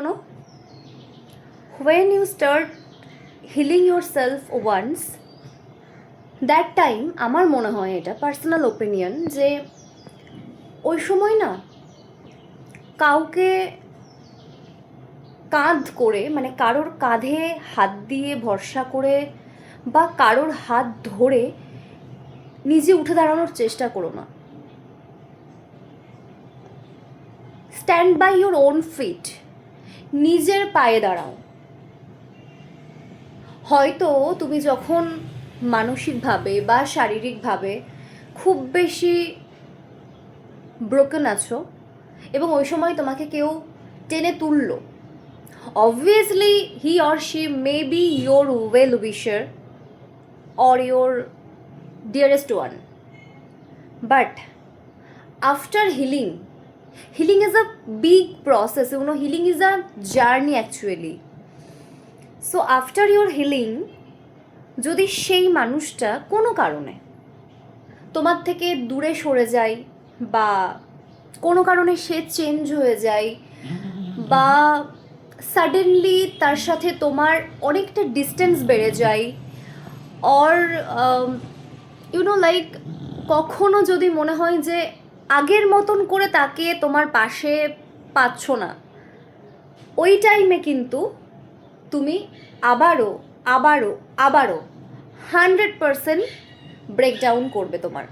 শোনো when you start healing yourself once that time আমার মনে হয় এটা পার্সোনাল ওপিনিয়ন যে ওই সময় না কাউকে কাঁধ করে মানে কারোর কাঁধে হাত দিয়ে ভরসা করে বা কারোর হাত ধরে নিজে উঠে দাঁড়ানোর চেষ্টা করো না। Stand by your own feet নিজের পায়ে দাঁড়াও। হয়তো তুমি যখন মানসিকভাবে বা শারীরিকভাবে খুব বেশি ব্রোকেন আছো এবং ওই সময় তোমাকে কেউ টেনে তুললো obviously he or she may be your well wisher or your dearest one but after healing healing is a big process, you know, healing is a journey actually. So, after your healing, যদি সেই মানুষটা কোনো কারণে তোমার থেকে দূরে সরে যায় বা কোনো কারণে সে চেঞ্জ হয়ে যায় বা সাডেনলি তার সাথে তোমার অনেকটা ডিস্টেন্স বেড়ে যায় অর ইউনো লাইক কখনো যদি মনে হয় যে আগের মতন করে তাকে তোমার পাশে পাচ্ছ না। ওই টাইমে কিন্তু তুমি আবারও আবারও আবারও হান্ড্রেড পারসেন্ট ব্রেকডাউন করবে তোমার।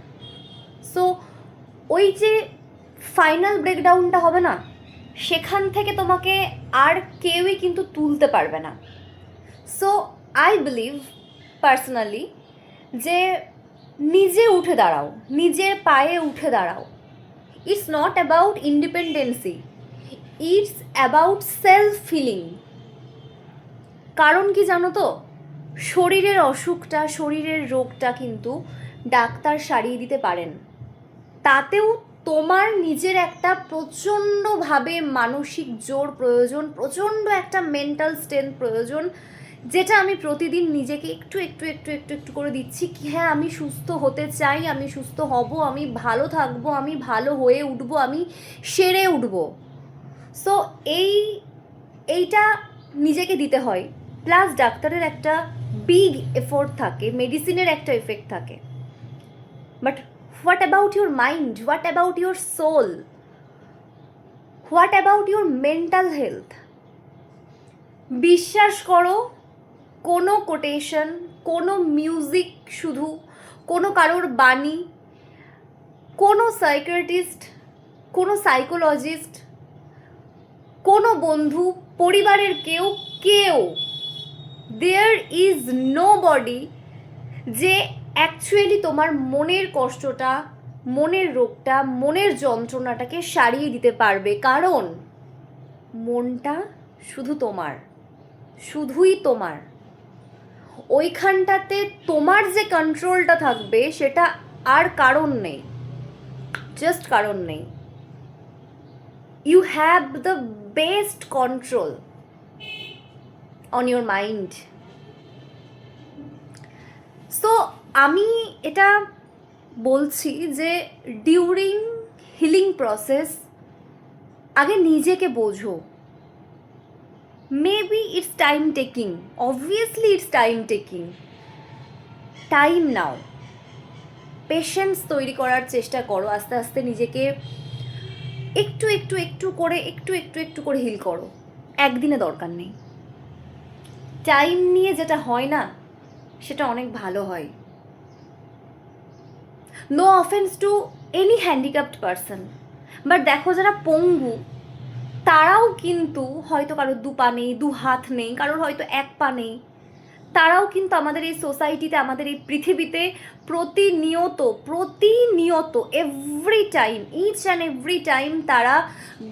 সো ওই যে ফাইনাল ব্রেকডাউনটা হবে না, সেখান থেকে তোমাকে আর কেউই কিন্তু তুলতে পারবে না। সো আই বিলিভ পার্সোনালি যে নিজে উঠে দাঁড়াও, নিজের পায়ে উঠে দাঁড়াও। It's not about independency it's about self feeling কারণ কি জানো তো? শরীরের অসুখটা, শরীরের রোগটা কিন্তু ডাক্তার সারিয়ে দিতে পারেন। তাতেও তোমার নিজের একটা প্রচণ্ডভাবে মানসিক জোর প্রয়োজন প্রচণ্ড একটা মেন্টাল স্ট্রেংথ প্রয়োজন যেটা আমি প্রতিদিন নিজেকে একটু একটু একটু একটু একটু করে দিচ্ছি কি হ্যাঁ আমি সুস্থ হতে চাই, আমি সুস্থ হব, আমি ভালো থাকব, আমি ভালো হয়ে উঠবো, আমি সেরে উঠবো। সো এই, এইটা নিজেকে দিতে হয়। প্লাস ডাক্তারের একটা বিগ এফোর্ট থাকে মেডিসিনের একটা এফেক্ট থাকে। But what about your mind what about your soul what about your mental health বিশ্বাস করো কোনো কোটেশন কোনো মিউজিক শুধু, কোনো কারোর বাণী, কোনো সাইকিয়াট্রিস্ট কোনো সাইকোলজিস্ট কোনো বন্ধু, পরিবারের কেউ কেউ দেয়ার ইজ নো বডি যে অ্যাকচুয়ালি তোমার মনের কষ্টটা, মনের রোগটা, মনের যন্ত্রণাটাকে সারিয়ে দিতে পারবে। কারণ মনটা শুধু তোমার, শুধুই তোমার। ওইখানটাতে তোমার যে কন্ট্রোলটা থাকবে, সেটা আর কারণ নেই। জাস্ট কারণ নেই। You have the best control on your mind so আমি এটা বলছি যে ডিউরিং হিলিং প্রসেস আগে নিজেকে বোঝো। Maybe it's time taking obviously it's time taking time now patience তৈরি করার চেষ্টা করো। আস্তে আস্তে নিজেকে একটু একটু একটু করে, একটু একটু একটু করে হিল করো। একদিনে দরকার নেই। টাইম নিয়ে যেটা হয় না, সেটা অনেক ভালো হয়। No offence to any handicapped person but দেখো যারা পঙ্গু তারাও কিন্তু হয়তো কারোর দু পা নেই, দু হাত নেই, কারোর হয়তো এক পা নেই। তারাও কিন্তু আমাদের এই সোসাইটিতে আমাদের এই পৃথিবীতে প্রতিনিয়ত প্রতিনিয়ত every time each and every time তারা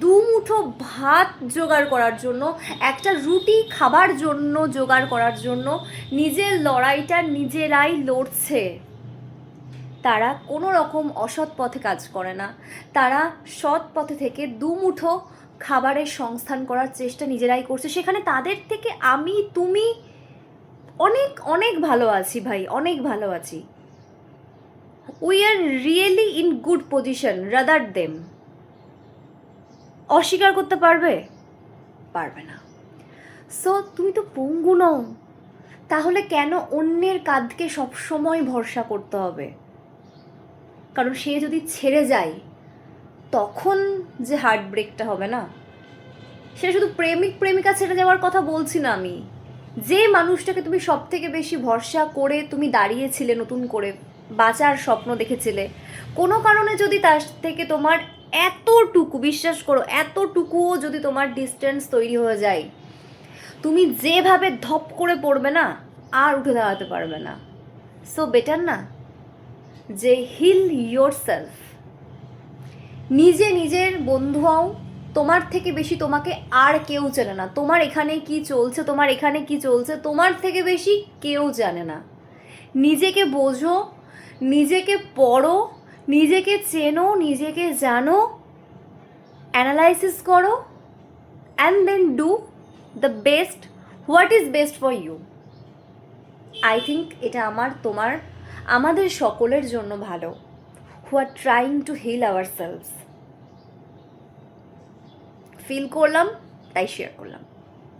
দুমুঠো ভাত জোগাড় করার জন্য, একটা রুটি খাবার জন্য জোগাড় করার জন্য নিজের লড়াইটা নিজেরাই লড়ছে। তারা কোনো রকম অসৎ পথে কাজ করে না। তারা সৎ পথে থেকে দুমুঠো খাবারের সংস্থান করার চেষ্টা নিজেরাই করছে। সেখানে তাদের থেকে আমি, তুমি অনেক অনেক ভালো আছি ভাই, অনেক ভালো আছি। We are really in good position rather them অস্বীকার করতে পারবে? পারবে না। সো তুমি তো পঙ্গু নও। তাহলে কেন অন্যের কাঁধকে সবসময় ভরসা করতে হবে? কারণ সে যদি ছেড়ে যায় তখন যে হার্ট ব্রেকটা হবে না? সেটা শুধু প্রেমিক প্রেমিকা ছেড়ে যাওয়ার কথা বলছি না আমি। যে মানুষটাকে তুমি সব থেকে বেশি ভরসা করে তুমি দাঁড়িয়েছিলে, নতুন করে বাঁচার স্বপ্ন দেখেছিলে, কোনো কারণে যদি তার থেকে তোমার এতটুকু, বিশ্বাস করো, এতটুকুও যদি তোমার ডিস্টেন্স তৈরি হয়ে যায়, তুমি যেভাবে ধপ করে পড়বে না, আর উঠে দাঁড়াতে পারবে না। সো বেটার না? যে হিল ইয়োর সেলফ নিজে নিজের বন্ধু হও, তোমার থেকে বেশি তোমাকে আর কেউ চেনে না। তোমার এখানে কি চলছে, তোমার এখানে কি চলছে, তোমার থেকে বেশি কেউ জানে না। নিজেকে বোঝো, নিজেকে পড়ো, নিজেকে চেনো, নিজেকে জানো অ্যানালাইসিস করো and then do the best what is best for you I think এটা আমার, তোমার, আমাদের সকলের জন্য ভালো। Who are trying to heal ourselves feel করলাম তাই শেয়ার করলাম।